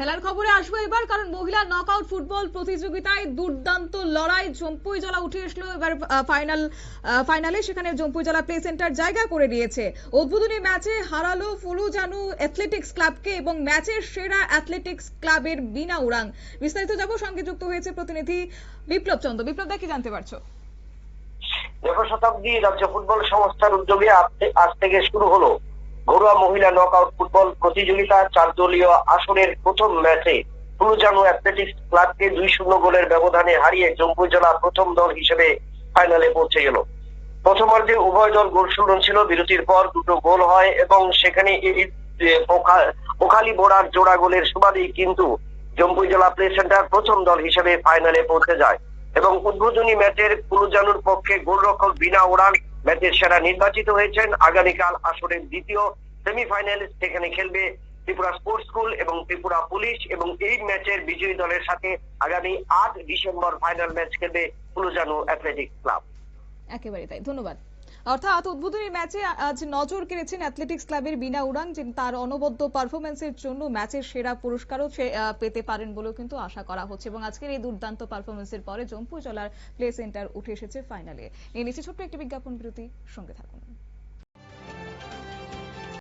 খেলার খবরে আসব এবার, কারণ মহিলা নকআউট ফুটবল প্রতিযোগিতায় দুর্দান্ত লড়াই। জম্পুই জলা উঠে আসলো এবার ফাইনাল ফাইনালে সেখানে জম্পুই জলা প্লে সেন্টার জায়গা করে নিয়েছে। উদ্বোধনী ম্যাচে হারালো ফুলুজানু অ্যাথলেটিক্স ক্লাবকে এবং ম্যাচের সেরা অ্যাথলেটিক্স ক্লাবের বিনা উড়াং বিস্তারিত যাব, সঙ্গে যুক্ত হয়েছে প্রতিনিধি বিপ্লব চন্দ্র। বিপ্লব দা, কি জানতে পারছ? দেখো শতাব্দী রাজ্য ফুটবল সংস্থার উদ্যোগে আজ থেকে শুরু হলো। ঘরোয়া মহিলা নকআউট ফুটবল প্রতিযোগিতা চার দলীয় আসরের প্রথম ম্যাচে ফুলুজানু অ্যাথলেটিক্স ক্লাবকে দুই শূন্য গোলের ব্যবধানে হারিয়ে জম্পুই জেলা প্রথম দল হিসেবে ফাইনালে পৌঁছে গেল। প্রথমার্ধে উভয় দল গোল শূন্য ছিল, বিরতির পর দুটো গোল হয় এবং সেখানে পোখালি বোড়ার জোড়া গোলের সুবাদেই কিন্তু জম্পুই জেলা প্লে সেন্টার প্রথম দল হিসেবে ফাইনালে পৌঁছে যায় এবং উদ্বোধনী ম্যাচের কুলুজানুর পক্ষে গোলরক্ষক বিনা ওরান ম্যাচের সেরা নির্বাচিত হয়েছেন আগামীকাল আসরের দ্বিতীয় সেমিফাইনাল সেখানে খেলবে ত্রিপুরা স্পোর্টস স্কুল এবং ত্রিপুরা পুলিশ এবং এই ম্যাচের বিজয়ী দলের সাথে আগামী আট ডিসেম্বর ফাইনাল ম্যাচ খেলবে পুলুজানু অ্যাথলেটিক্স ক্লাব। একেবারে তাই, ধন্যবাদ। অর্থাৎ উদ্বোধনী ম্যাচে আজ নজর কেড়েছেন অ্যাথলেটিক্স ক্লাবের বিনা উড়াং যিনি তার অনবদ্য পারফরমেন্সের জন্য ম্যাচের সেরা পুরস্কারও পেতে পারেন বলেও কিন্তু আশা করা হচ্ছে। এবং আজকের এই দুর্দান্ত পারফরমেন্সের পরে জম্পু জলার প্লে সেন্টার উঠে এসেছে ফাইনালে। নিয়ে নিচ্ছে ছোট্ট একটি বিজ্ঞাপন বিরতি সঙ্গে থাকুন।